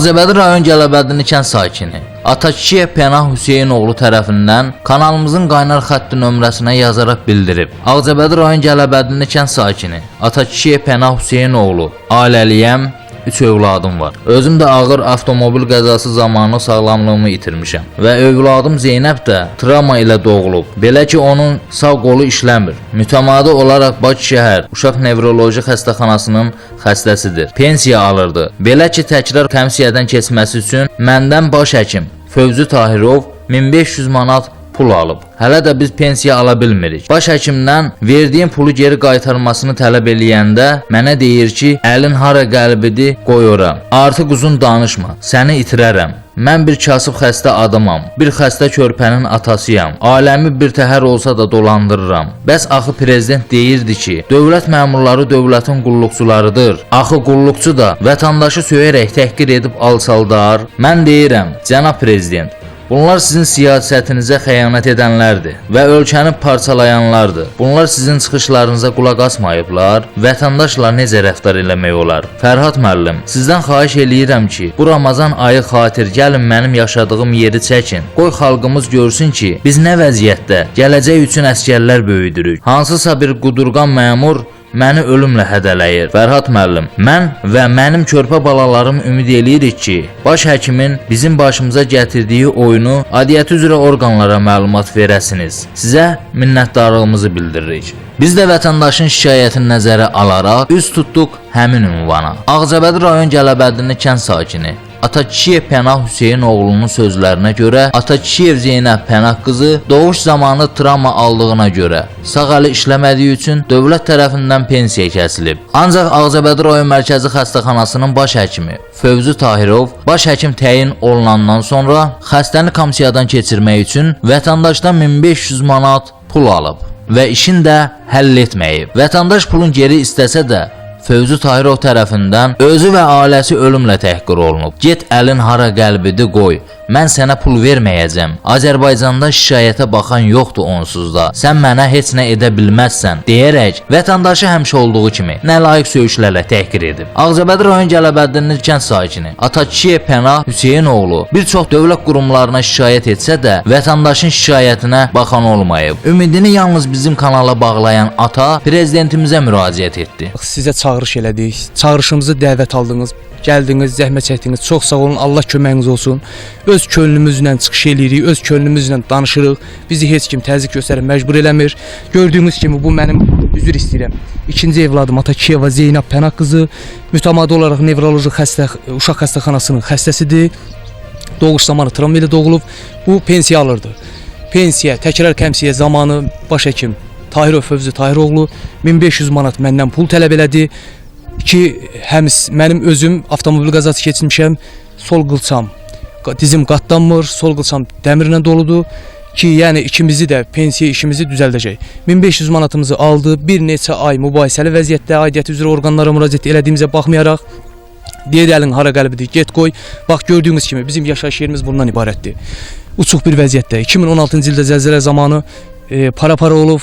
Ağcabədi rayon Gələbədini kənd sakini Atakişiyev Pənah Hüseynoğlu tərəfindən kanalımızın qaynar xətti nömrəsinə yazaraq bildirib. Ağcabədi rayon Gələbədini kənd sakini Atakişiyev Pənah Hüseynoğlu ailəliyəm 3 övladım var. Özüm də ağır avtomobil qəzası zamanı sağlamlığımı itirmişəm və övladım Zeynəb də travma ilə doğulub. Belə ki, onun sağ qolu işləmir. Mütəmadi olaraq Bakı şəhər Uşaq Nevroloji xəstəxanasının xəstəsidir. Pensiya alırdı. Belə ki, təkrar komisiyadan keçməsi üçün məndən baş həkim Fövzi Tahirov 1500 manat pul alıb. Hələ də biz pensiya ala bilmirik. Baş həkimdən verdiyim pulu geri qaytarmasını tələb eləyəndə mənə deyir ki, əlin hara qəlbidir, qoy ora. Artıq uzun danışma. Səni itirərəm. Mən bir kasıb xəstə adamam. Bir xəstə körpənin atasıyam. Aləmi bir təhər olsa da dolandırıram. Bəs axı prezident deyirdi ki, dövlət məmurları dövlətin qulluqçularıdır. Axı qulluqçu da vətəndaşı söyərək təhqir edib alsaldar. Mən deyirəm, cənab prezident, Bunlar sizin siyasətinizə xəyanət edənlərdir və ölkəni parçalayanlardır. Bunlar sizin çıxışlarınıza qulaq asmayıblar. Vətəndaşla necə rəftar eləmək olar? Fərhad müəllim, sizdən xahiş eləyirəm ki, bu Ramazan ayı xatir gəlin mənim yaşadığım yeri çəkin. Qoy xalqımız görsün ki, biz nə vəziyyətdə gələcək üçün əskərlər böyüdürük. Hansısa bir qudurqan məmur məni ölümlə hədələyir. Fərhad müəllim, mən və mənim körpə balalarım ümid eləyirik ki, baş həkimin bizim başımıza gətirdiyi oyunu adiyyəti üzrə orqanlara məlumat verəsiniz. Sizə minnətdarlığımızı bildiririk. Biz də vətəndaşın şikayətini nəzərə alaraq üz tutduq həmin ünvana. Ağcabədi rayon Gələbədini kənd sakini Atakişiyev Pənah Hüseyin oğlunun sözlərinə görə Atakişiyev Zeynəb Pənah qızı doğuş zamanı travma aldığına görə sağ əli işləmədiyi üçün dövlət tərəfindən pensiya kəsilib. Ancaq Ağcabədi rayon mərkəzi xəstəxanasının baş həkimi Fövzi Tahirov baş həkim təyin olunandan sonra xəstəni komissiyadan keçirmək üçün vətəndaşdan 1500 manat pul alıb və işin də həll etməyib. Vətəndaş pulun geri istəsə də Fövzi Tahirov tərəfindən özü və ailəsi ölümlə təhqir olunub. Get əlin hara qəlbidir qoy. Mən sənə pul verməyəcəm. Azərbaycanda şikayətə baxan yoxdur onsuz da. Sən mənə heç nə edə bilməzsən deyərək vətəndaşı həmişə olduğu kimi nəlayiq söyüşlərlə təhqir edib. Ağcabədi rayon Gələbəddinin kənd sakini Atakişiyev Pənah Hüseynoğlu bir çox dövlət qurumlarına şikayət etsə də vətəndaşın şikayətinə baxan olmayıb. Ümidini yalnız bizim kanala bağlayan ata prezidentimizə müraciət etdi. Sizə çağırış elədik. Çağırışımızı dəvət aldınız. Gəldiniz, zəhmət çəkdiniz. Çox sağ olun. Allah köməyiniz olsun. Öz könlümüzlə çıxış eləyirik, öz könlümüzlə danışırıq. Bizi heç kim təzyiq göstərib məcbur eləmir. Gördüyünüz kimi bu mənim üzr istəyirəm. İkinci evladım Atakiyeva Zeynəb Pənah qızı mütəmadi olaraq nevroloji xəstə uşaq xəstəxanasının xəstəsidir. Doğuş zamanı travma ilə doğulub. Bu pensiya alırdı. Pensiya, təkrar kəmsiyə zamanı baş həkim Tahirov Fövzi Tahiroğlu 1500 manat məndən pul tələb elədi ki, həm mənim özüm avtomobil qəzası keçirmişəm, sol qılçam dizim qatlanmır, sol qılçam dəmirlə doludur ki, yəni ikimizi də pensiya işimizi düzəldəcək. 1500 manatımızı aldı. Bir neçə ay mübahisəli vəziyyətdə aidiyyəti üzrə orqanlara müraciət elədiyimizə baxmayaraq Deyir əlin hara qəlbidir, get qoy. Bax gördüyünüz kimi bizim yaşayış yerimiz bundan ibarətdir. Uçuq bir vəziyyətdə 2016-cı ildə zəlzələ zamanı e, para-para olub,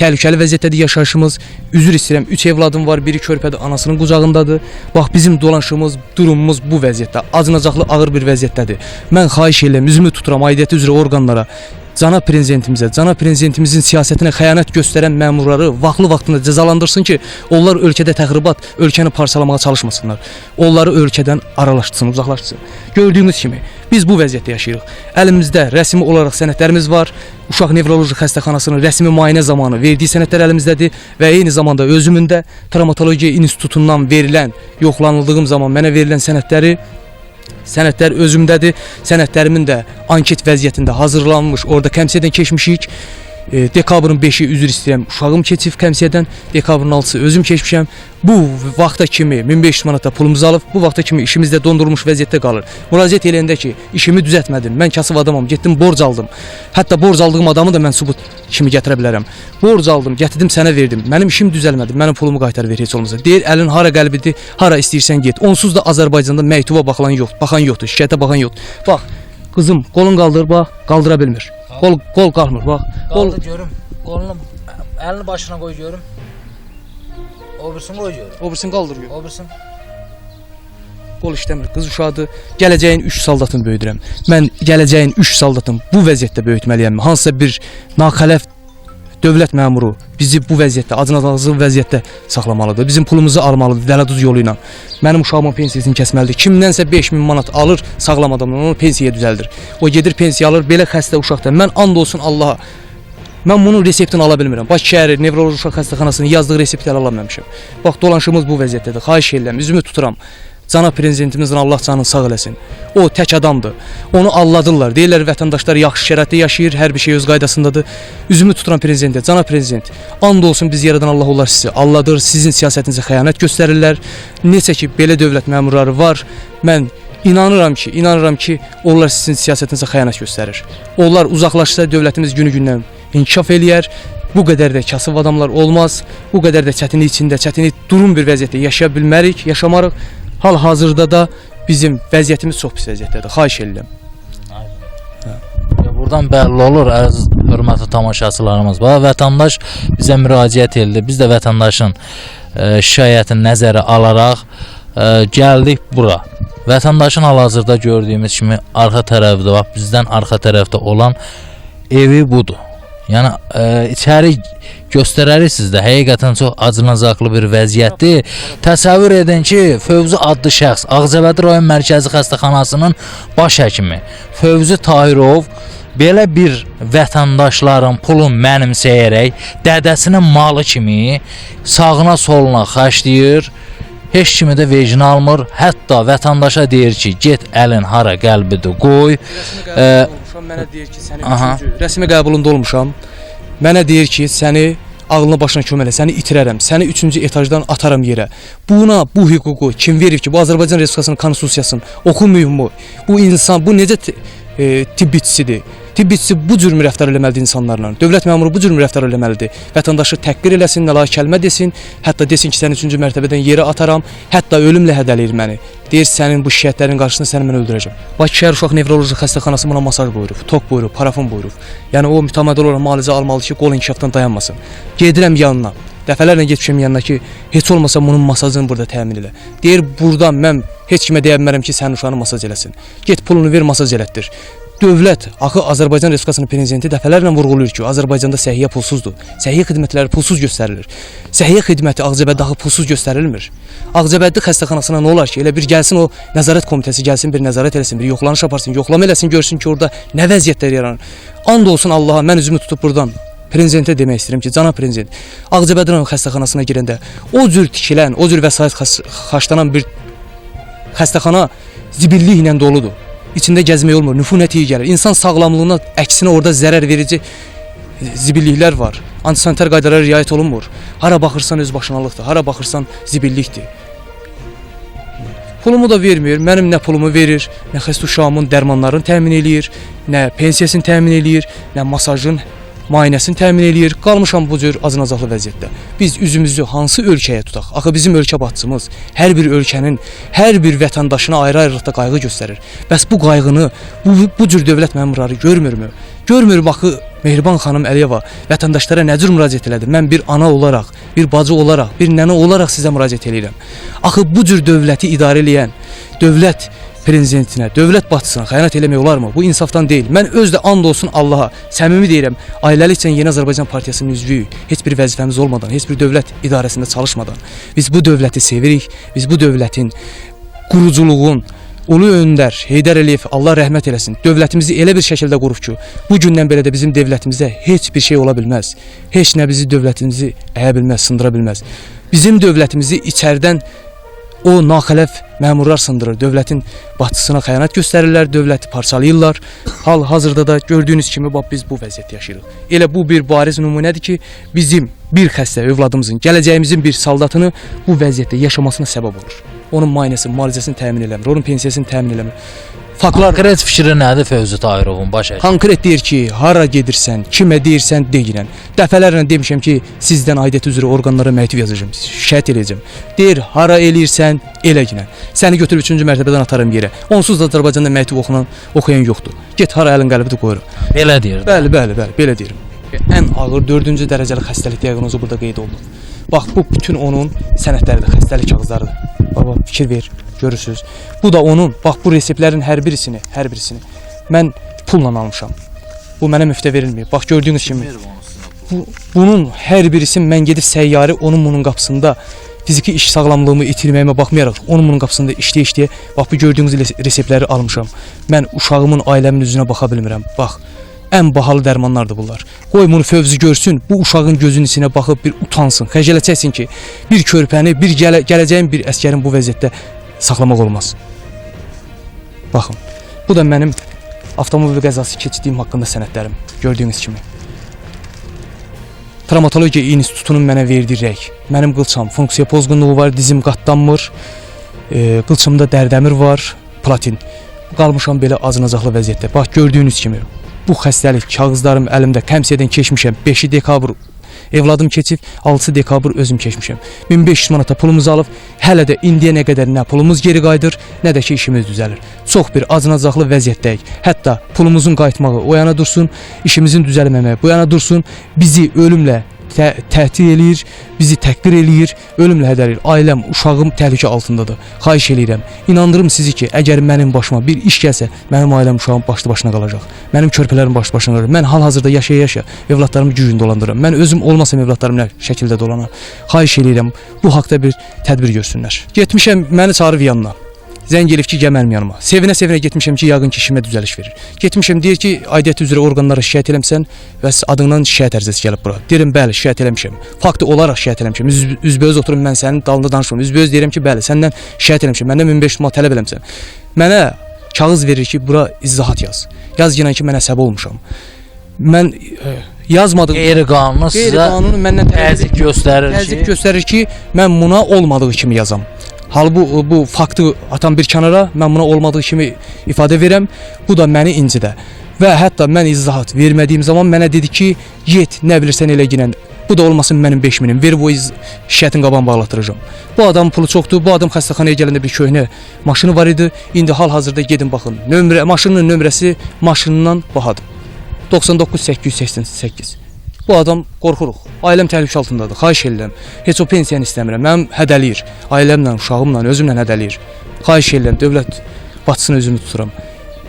təhlükəli vəziyyətdədir yaşayışımız. Üzr istəyirəm, 3 evladım var, biri körpədir, anasının qucağındadır. Bax bizim dolanışımız, durumumuz bu vəziyyətdə, acınacaqlı ağır bir vəziyyətdədir. Mən xahiş edirəm, üzümü tuturam aidiyyəti üzrə orqanlara. Cənab prezidentimizə, cənab prezidentimizin siyasətinə xəyanət göstərən məmurları vaxtlı vaxtında cəzalandırsın ki, onlar ölkədə təxribat, ölkəni parçalamağa çalışmasınlar. Onları ölkədən aralaşdırsın, uzaqlaşdırsın. Gördüyünüz kimi biz bu vəziyyətdə yaşayırıq. Əlimizdə rəsmi olaraq sənədlərimiz var. Uşaq nevroloji xəstəxanasının rəsmi müayinə zamanı verdiyi sənədlər əlimizdədir və eyni zamanda özümün də travmatologiya institutundan verilən, yoxlanıldığım zaman mənə verilən sənədləri Sənədlər özümdədir. Sənədlərimin də anket vəziyyətində hazırlanmış, orada kəmsiyyədən keçmişik. E, dekabrın 5-i üzr istəyirəm. Uşağım keçib kəmsiyyədən, dekabrın 6-sı özüm keçmişəm. Bu vaxta kimi 1500 manata pulumuzu alıb, bu vaxta kimi işimiz də dondurulmuş vəziyyətdə qalır. Müraciət eləyəndə ki, işimi düzəltmədim. Mən kasıb adamam, getdim borc aldım. Hətta borc aldığım adamı da mən sübut kimi gətirə bilərəm. Borc aldım, gətirdim sənə verdim. Mənim işim düzəlmədi. Mənim pulumu qaytar ver heç olmasa. Deyir əlin hara qəlbidir, hara istəyirsən get. Onsuz da Azərbaycanda məktuba baxılan yox, baxan yoxdur, şikayətə baxan yoxdur. Bax, qızım, qolun qaldır, bax, qaldıra bilmir. Qol qol qalmır, bax. Qol Qol görüm. Qolunu əlini başına qoy görüm. O birisini qoy görüm. o birisini qaldır yox. O birisini. qol işləmir, qız uşaqdır. Gələcəyin 3 saldatını böyüdürəm. Mən gələcəyin 3 saldatını bu vəziyyətdə böyütməliyəm. Hansısa bir naxələf dövlət məmuru bizi bu vəziyyətdə, acınacaqlı vəziyyətdə saxlamalıdır. Bizim pulumuzu almalıdır dələduz yolu ilə. Mənim uşağımın pensiyasını kəsməlidir. Kimdənsə 5000 manat alır, sağlam adamdan onu pensiyaya düzəldir. O gedir pensiya alır, belə xəstə uşaqdan. Mən and olsun Allaha. Mən bunun reseptini ala bilmirəm. Bakı şəhəri nevroloji uşaq xəstəxanasının yazdığı resepti ala bilməmişəm. Bax dolanışımız bu vəziyyətdədir. Xahiş edirəm, üzümü tuturam. Cənab prezidentimizin Allah canını sağ eləsin. O tək adamdır. Onu alladırlar. Deyirlər vətəndaşlar yaxşı şəraitdə yaşayır, hər bir şey öz qaydasındadır. Üzümü tuturam prezidentə. Cənab prezident, and olsun biz yaradan Allah onlar sizi alladır, sizin siyasətinizə xəyanət göstərirlər. Necə ki belə dövlət məmurları var. Mən inanıram ki, inanıram ki, onlar sizin siyasətinizə xəyanət göstərir. Onlar uzaqlaşsa dövlətimiz günü-gündən inkişaf eləyər. Bu qədər də kasıb adamlar olmaz. Bu qədər də çətinlik içində, çətinlik durum bir vəziyyətdə yaşaya bilmərik, yaşamarıq. Hal-hazırda da bizim vəziyyətimiz çox pis vəziyyətdədir. Xahiş edirəm. Buradan bəlli olur əziz hörmətli tamaşaçılarımız. Bax vətəndaş bizə müraciət etdi. Biz də vətəndaşın e, şikayətini nəzərə alaraq e, gəldik bura. Vətəndaşın hal-hazırda gördüyümüz kimi arxa tərəfdə, bax bizdən arxa tərəfdə olan evi budur. Yəni e, içəri göstərərik sizdə. Həqiqətən çox acınacaqlı bir vəziyyətdir. Təsəvvür edin ki, Fövzi adlı şəxs Ağcabədi rayon mərkəzi xəstəxanasının baş həkimi Fövzi Tahirov belə bir vətəndaşların pulun mənimsəyərək dədəsinin malı kimi sağına soluna xərcləyir. Heç kimi də vecin almır. Hətta vətəndaşa deyir ki, get əlin hara qəlbidir qoy. Ə, olmuşam, mənə deyir ki, sənin Aha. üçüncü rəsmi qəbulunda olmuşam. Mənə deyir ki, səni ağlına başına kömələ, səni itirərəm, səni 3-cü etajdan ataram yerə. Buna bu hüququ kim verir ki, bu Azərbaycan Respublikasının konstitusiyasını oxumayıbmı? Bu insan, bu necə e, tibbçisidir? Tibbçisi bu cür rəftar eləməlidir insanlarla? Dövlət məmuru bu cür rəftar eləməlidir? Vətəndaşı təhqir eləsin, nəla kəlmə desin, hətta desin ki, səni 3-cü mərtəbədən yerə ataram, hətta ölümlə hədələyir məni. Deyir sənin bu şikayətlərin qarşısında səni mən öldürəcəm. Bakı şəhər uşaq nevroloji xəstəxanası buna masaj buyurub, tok buyurub, parafon buyurub. Yəni o mütəmadi olaraq müalicə almalı ki, qol inkişafdan dayanmasın. Gedirəm yanına. Dəfələrlə getmişəm yanına ki, heç olmasa bunun masajını burada təmin elə. Deyir, burdan mən heç kimə deyə bilmərəm ki, sənin uşağını masaj eləsin. Get pulunu ver, masaj elətdir. Dövlət, axı Azərbaycan Respublikasının prezidenti dəfələrlə vurğulayır ki, Azərbaycanda səhiyyə pulsuzdur. Səhiyyə xidmətləri pulsuz göstərilir. Səhiyyə xidməti Ağcabəddə axı pulsuz göstərilmir. Ağcabəddi xəstəxanasına nə olar ki, elə bir gəlsin o nəzarət komitəsi gəlsin, bir nəzarət eləsin, bir yoxlanış aparsın, yoxlama eləsin, görsün ki, orada nə vəziyyətlər yaranır. And olsun Allaha, mən üzümü tutub buradan prezidentə demək istəyirəm ki, cənab prezident, Ağcabədi rayon xəstəxanasına girəndə o cür tikilən, o cür vəsait xaçlanan bir xəstəxana zibilliklə doludur. İçində gəzmək olmur, nüfunət iyi gəlir. İnsan sağlamlığına əksinə orada zərər verici zibilliklər var. Antisanitar qaydalara riayət olunmur. Hara baxırsan öz başınalıqdır, hara baxırsan zibillikdir. Pulumu da vermir. Mənim nə pulumu verir, nə xəstə uşağımın dərmanlarını təmin eləyir, nə pensiyasını təmin eləyir, nə masajın müayinəsini təmin eləyir. Qalmışam bu cür acınacaqlı vəziyyətdə. Biz üzümüzü hansı ölkəyə tutaq? Axı bizim ölkə başçımız hər bir ölkənin hər bir vətəndaşına ayrı-ayrılıqda qayğı göstərir. Bəs bu qayğını bu, bu cür dövlət məmurları görmürmü? Görmür baxı Mehriban xanım Əliyeva vətəndaşlara nə cür müraciət elədi? Mən bir ana olaraq, bir bacı olaraq, bir nənə olaraq sizə müraciət eləyirəm. Axı bu cür dövləti idarə edən dövlət prezidentinə, dövlət başçısına xəyanət eləmək olarmı? Bu insafdan deyil. Mən öz də and olsun Allaha, səmimi deyirəm, ailəlikcə Yeni Azərbaycan Partiyasının üzvüyük. Heç bir vəzifəmiz olmadan, heç bir dövlət idarəsində çalışmadan biz bu dövləti sevirik. Biz bu dövlətin quruculuğun Ulu öndər Heydər Əliyev Allah rəhmət eləsin. Dövlətimizi elə bir şəkildə qurub ki, bu gündən belə də bizim dövlətimizdə heç bir şey ola bilməz. Heç nə bizi dövlətimizi əyə bilməz, sındıra bilməz. Bizim dövlətimizi içəridən o naxələf məmurlar sındırır. Dövlətin başçısına xəyanət göstərirlər, dövləti parçalayırlar. Hal-hazırda da gördüyünüz kimi bax biz bu vəziyyətdə yaşayırıq. Elə bu bir bariz nümunədir ki, bizim bir xəstə övladımızın, gələcəyimizin bir saldatını bu vəziyyətdə yaşamasına səbəb olur. Onun müayinəsini, müalicəsini təmin eləmir, onun pensiyasını təmin eləmir. Faktlar Konkret fikri nədir Fövzi Tahirovun baş həkimi? Konkret deyir ki, hara gedirsən, kimə deyirsən, deyirən. Dəfələrlə demişəm ki, sizdən aidiyyəti üzrə orqanlara məktub yazacağam, şikayət edəcəm. Deyir, hara eləyirsən, elə ginən. Səni götürüb 3-cü mərtəbədən atarım yerə. Onsuz da Azərbaycanda məktub oxunan, oxuyan yoxdur. Get hara əlin qəlbi qoyuram. Belə deyir. də. Bəli, bəli, bəli, belə deyirəm. Ən ağır 4-cü dərəcəli xəstəlik diaqnozu burada qeyd olunub. Bax bu bütün onun sənədləridir, xəstəlik kağızlarıdır. Baba fikir ver. görürsüz. Bu da onun, bax bu reseptlərin hər birisini, hər birisini mən pulla almışam. Bu mənə müftə verilməyib. Bax gördüyünüz kimi bu, bunun hər birisi mən gedib səyyarə onun bunun qapısında fiziki iş sağlamlığımı itirməyimə baxmayaraq onun bunun qapısında işləyə-işləyə bax bu gördüyünüz res- reseptləri almışam. Mən uşağımın, ailəmin üzünə baxa bilmirəm. Bax ən bahalı dərmanlardır bunlar. Qoy bunu fövzi görsün, bu uşağın gözünün içinə baxıb bir utansın, xəcalət ki, bir körpəni, bir gələ, gələcəyin bir əskərin bu vəziyyətdə saxlamaq olmaz. Baxın, bu da mənim avtomobil qəzası keçdiyim haqqında sənədlərim, gördüyünüz kimi. Travmatologiya institutunun mənə verdiyi rəy. Mənim qılçam funksiya pozğunluğu var, dizim qatlanmır. E, qılçımda dərdəmir var, platin. Qalmışam belə acınacaqlı vəziyyətdə. Bax gördüyünüz kimi bu xəstəlik kağızlarım əlimdə komisiyadan keçmişəm. 5 dekabr evladım keçib, 6 dekabr özüm keçmişəm. 1500 manata pulumuzu alıb, hələ də indiyənə qədər nə pulumuz geri qayıdır, nə də ki işimiz düzəlir. Çox bir acınacaqlı vəziyyətdəyik. Hətta pulumuzun qayıtmağı o yana dursun, işimizin düzəlməməyi bu yana dursun, bizi ölümlə tə təhdid eləyir, bizi təhqir eləyir, ölümlə hədər eləyir. Ailəm, uşağım təhlükə altındadır. Xahiş eləyirəm. İnandırım sizi ki, əgər mənim başıma bir iş gəlsə, mənim ailəm, uşağım başlı başına qalacaq. Mənim körpələrim başlı başına qalacaq. Mən hal-hazırda yaşaya-yaşa övladlarımı gücün dolandıram. Mən özüm olmasam övladlarım nə şəkildə dolanar. Xahiş eləyirəm, bu haqqda bir tədbir görsünlər. Getmişəm, məni çağırıb yanına. Zəng elib ki, gəl mənim yanıma. Sevinə-sevinə getmişəm ki, yəqin ki, işimə düzəliş verir. Getmişəm, deyir ki, aidiyyəti üzrə orqanlara şikayət eləmsən və adından şikayət ərizəsi gəlib bura. Deyirəm, bəli, şikayət eləmişəm. Fakti olaraq şikayət eləmişəm. Üz, üzbəüz oturum mən sənin dalında danışmıram. Üzbəüz deyirəm ki, bəli, səndən şikayət eləmişəm. Məndən 1500 manat tələb eləmisən. Mənə kağız verir ki, bura izahat yaz. Yaz yenə ki, mən əsəbi olmuşam. Mən e, yazmadım. Qeyri-qanuni sizə Qeyri-qanuni məndən təzyiq göstərir təzyiq ki, göstərir ki, mən buna olmadığı kimi yazam. Hal bu bu faktı atam bir kənara, mən buna olmadığı kimi ifadə verəm. Bu da məni incidə. Və hətta mən izahat vermədiyim zaman mənə dedi ki, "Get, nə bilirsən elə ginən. Bu da olmasın mənim 5000-im. Ver bu iz şikayətin qaban bağlatdıracağam." Bu adamın pulu çoxdur. Bu adam xəstəxanaya gələndə bir köhnə maşını var idi. İndi hal-hazırda gedin baxın. Nömrə maşının nömrəsi maşınından bahadır. 99888. Bu adam qorxuruq. Ailəm təhlükə altındadır. Xahiş edirəm. Heç o pensiyanı istəmirəm. Mənim hədəliyir. Ailəmlə, uşağımla, özümlə hədəliyir. Xahiş edirəm, dövlət batısını özümü tuturam.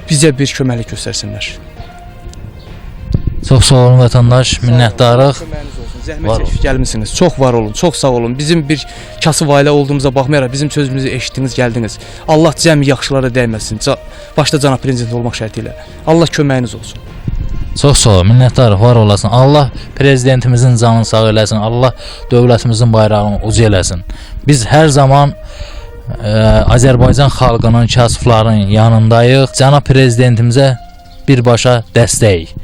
Bizə bir köməklik göstərsinlər. çox sağ olun vətəndaş, minnətdarıq. Zəhmət çəkib gəlmisiniz. Çox var olun, çox sağ olun. Bizim bir kasıb ailə olduğumuza baxmayaraq bizim sözümüzü eşitdiniz, gəldiniz. Allah cəmi yaxşılara dəyməsin. Başda cənab prezident olmaq şərti ilə. Allah köməyiniz olsun. Çox sağ ol, minnətdarıq, var olasın. Allah prezidentimizin canını sağ eləsin. Allah dövlətimizin bayrağını uca eləsin. Biz hər zaman ə, Azərbaycan xalqının, kasıfların yanındayıq. Cənab prezidentimizə birbaşa dəstək.